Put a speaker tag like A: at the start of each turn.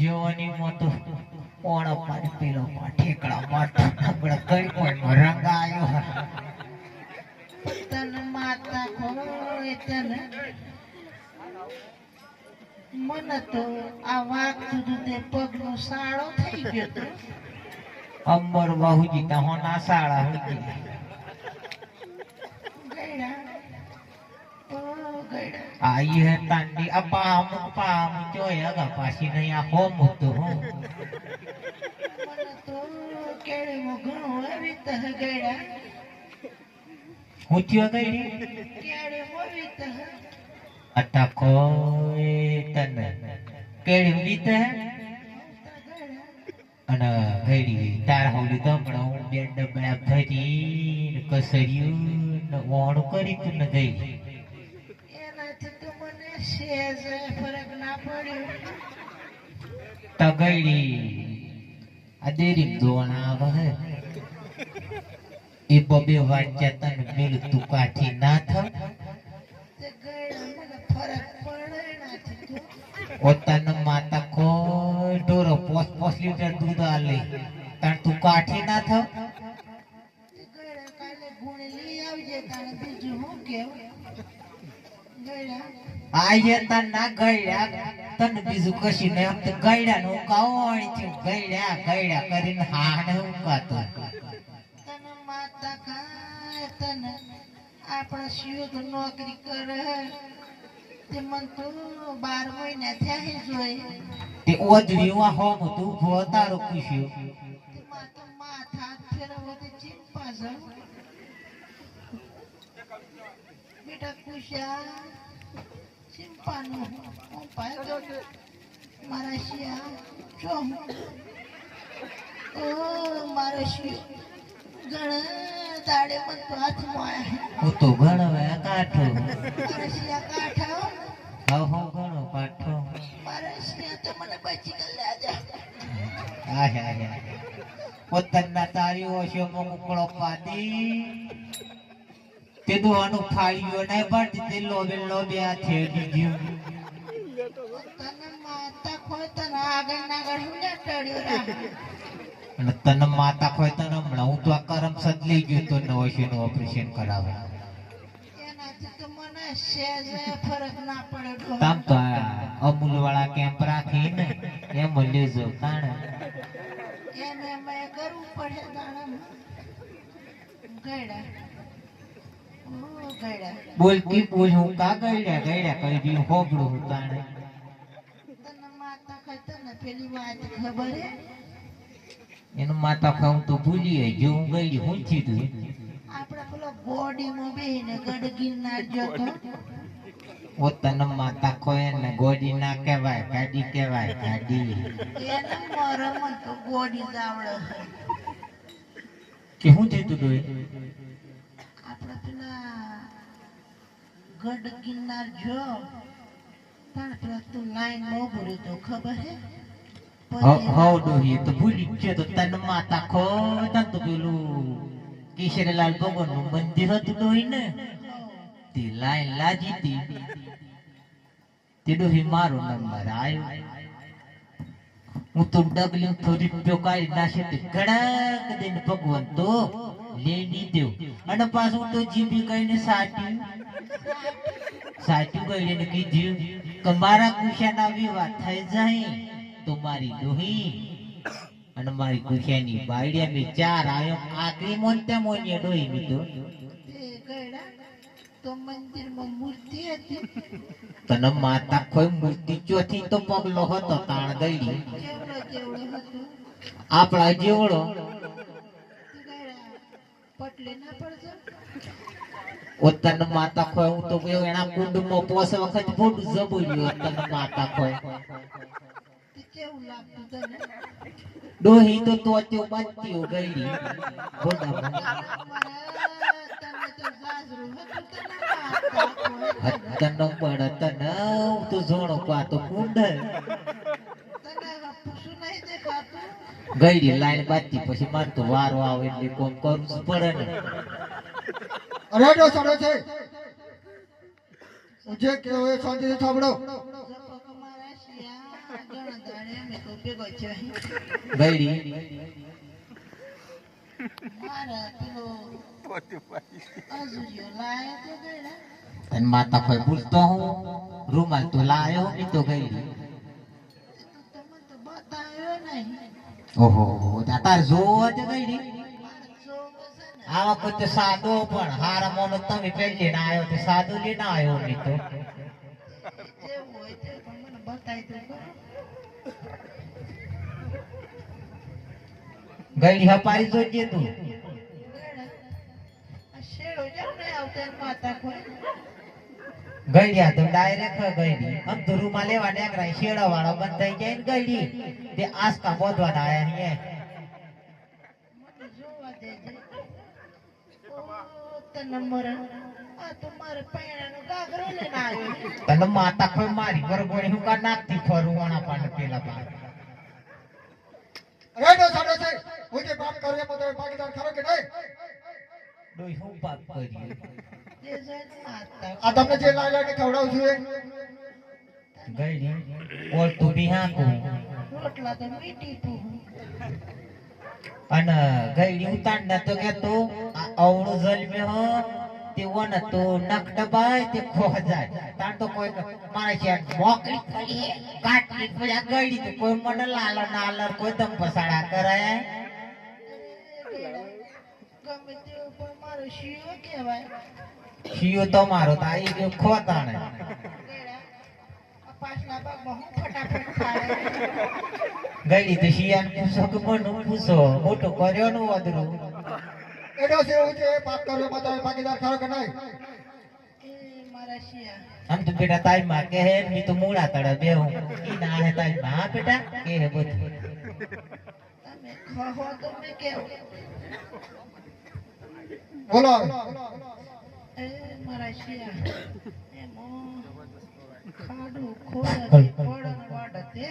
A: જીવવાની મોતો. ઓણો પાડ પેલો પાડ ઠેકડા મારતો આપણે કઈ પણ રંગ આવ્યો
B: તન માતા ખોય તન. મને તો આ વાત હતું તે પગનો સાળો થઈ ગયો તો.
A: અંબર બાહુજી તા હોના સાળા હુજી
B: ગયડા ઓ ગયડા
A: આઈ હે તાંડી આ પામ પામ જોય અગા પાછી નહીં આ હો તો હું
B: મને તો કેળીમાં ઘણું આવી તહ ગયડા
A: હું થયો ગઈ
B: કેળીમાં આવી તહ
A: અટા કોઈ તન કેડી ઉડીત અને ગઈડી તાર હોલી તો પણ હું બે ડબડા ભરી કસર્યું ઓણ કરી તું ને ગઈ તગડી. આ દેરી દોણા આવે એ બબે વાંચ્યા તને મેલ તું કાઠી ના પોતાના માતા કોઈ ઢોરો પોસ પોસ લીટર દૂધ આલે. તાણ તું કાઠી ના
B: કેવું?
A: ના ગયડા તને બીજું કશી નહીં. આમ તો ગયડા નું કાવણી ગયડા ગયડા કરીને હાને ઉકાતો
B: તને માતા ખાય તને આપણા શિવક નોકરી કરે. તે મન તો બાર મહિના થયા જોઈ.
A: તે ઓજડી માં હોમ તું ભો તારો ખુશ્યો
B: માથા ફેરવો તે ચિંપા છે બેટા ખુશા સિમ્પાનો હું કર. મારા શિયા જો ઓ મારો શિયો ઘણા દાડે મન તો હાથમાં આયા
A: હું. તો ગણવે કાઠો.
B: મારા શિયા કાઠો હા.
A: હું ગણો પાઠો
B: મારા શિયા તો મને બચી ગયા જા
A: આહે આહે પોતાના તારી ઓશો મુકળો પાડી તે દોવાનું ફાળ્યું નહીં પણ લોબે લોબે આ થેડી ગયું.
B: તને માતા ખોય તને ના ના રાખ
A: હમણાં હું તો આ કરમ લઈ ગયો તો નવશીનું ઓપરેશન કરાવે. તમ તો ના અમૂલ વાળા કેમ્પ રાખીને એમ લેજો તાણે.
B: એને મેં કરવું પડે. ગયડા
A: બોલતી બોલ હું કા ગયડા ગઈડા કરી દી હોબળું હું તાણે
B: તને માતા ખોય તને પેલી વાત ખબર હે?
A: એનું માતા ખાઉં તો ભૂલી ગયો હું ગઈ હું થયું
B: આપણે પેલો બોડીમાં બેહીને ગડગીર ના જતો
A: પોતાના માતા કોઈ ને ગોડી ના કહેવાય ગાડી કહેવાય ગાડી.
B: એનો મરમ તો ગોડી દાવડે
A: કે હું થયું તું
B: આપણે પેલા ગઢ કિનાર જો પણ પેલા તું લાઈન નો ભરી તો ખબર હે?
A: હાઉ ડુ હી તો ભૂલી ગયો તો તન માતા ખોય તન તો પેલું કિશનલાલ ભગવાનનું મંદિર હતું ડોહી ને? તે લાઈન લાજી તી તે ડોહી મારો નંબર આવ્યો હું તો ડગલી થોડી કાઢી નાખે તે કડક દઈને ભગવાન તો લેડી દેવ. અને પાછું તો જીભી કહીને સાટ્યું સાચું કહીને કીધું કે મારા કુશિયાના વિવાહ થઈ જાય તો મારી ડોહી અને મારી કુશિયાની બાયડિયા મેં ચાર આવ્યો આકરી મોનતે મોનીએ ડોહી મેં તો
B: તે ગયડા તો મંદિરમાં મૂર્તિ હતી.
A: તને માતા કોઈ મૂર્તિ ચોથી તો પગલો હતો તાણ ગઈ આપણા જેવડો.
B: પટલે ના પડતો
A: તને માતા ખોય હું તો ગયો એના કુંડમાં પોસ વખત બોડું જબુલ્યું ઉત્તન માતા ખોય.
B: કેવું લાગતું તને?
A: ડોહી તો તો ત્યો બાંધતી ગઈ બોડામાં
B: તને હતું તને
A: તો જોણો પાતો કુંડ.
B: તને પૂછું નહીં દેખાતું?
A: ગઈડી લાઈન બાંધતી પછી માર તો વારો આવે એટલે કોમ કરવું પડે ને.
C: અરે જો છે? હું જે કે એ શાંતિથી સાંભળો.
A: ગઈડી માતા કોઈ બોલતો હું રૂમાલ તો લાયો એ તો ગઈડી
B: તો તમે તો બતાવ્યો નહીં
A: ઓહો તાર જોવો જ ગઈડી
B: મારે જોવો છે ને
A: આ વખતે સાદો પણ હારા મોનો તમે પહેલી ના આવ્યો તે આવ્યો નહીં તો
B: જેવું તે.
A: ગઈડી હપારી જોજે તું.
B: શેડો નહીં આવતો માતા કોઈ
A: આ તો ડાયરેક્ટ ગળી આમ તો રૂમાલ લેવા નીકળાય શેડો વાળો બંધ થઈ જાય ને ગળી તે આસકા બોધવાના આયા અહીંયા
B: મને જોવા દેજે ઓ તને મરણ આ તો મારે પૈણાનો ગાગરો લઈને આવ્યો
A: તને માતા કોઈ મારી વરગોણી હું કા નાખતી ફરું વાણા પાને પેલા
C: હું
A: ડોઈ હું પાપ કર્યું
B: જે જોઈને માતા
C: આ તમને જે લાઈ લાઈને ખવડાવું છું એ
A: ગઈડી ઓળ તું બિહાકું
B: રોટલા તો મીઠી તું
A: અને ગઈડી ઉતાર ન તો કે તો અવળું જલમે હો તે વન તો નખ દબાય તે ખો જાય તાર તો કોઈ મારે છે મોકલી પડી કાટલી પડી આ ગઈડી તો કોઈ મને લાલ નાલર કોઈ દમ પસાડા કરાય
B: ગમે તેવું પણ મારો શિયો
A: તમારો તાઈ ગયો ખોતાણે.
B: ગઈ આ પાછલા ભાગમાં ફટાફટ ખાય
A: ગઈડી તો શિયાન પૂછો કે મન પૂછો મોટો કર્યો નું વધરું
C: એડો છે હું છે પાપ કર્યો બતાવે પાકીદાર ખરો કે નહીં?
A: આમ તો બેટા તાઈ માં કે હે મી તો મૂળા તળે બેહું ઈ ના હે તાઈ માં હા બેટા? કે હે બધું.
B: તમે ખો તો મેં કેવું
C: બોલો.
B: મારા શિયા ખાડું ખોડ પડન વાડતે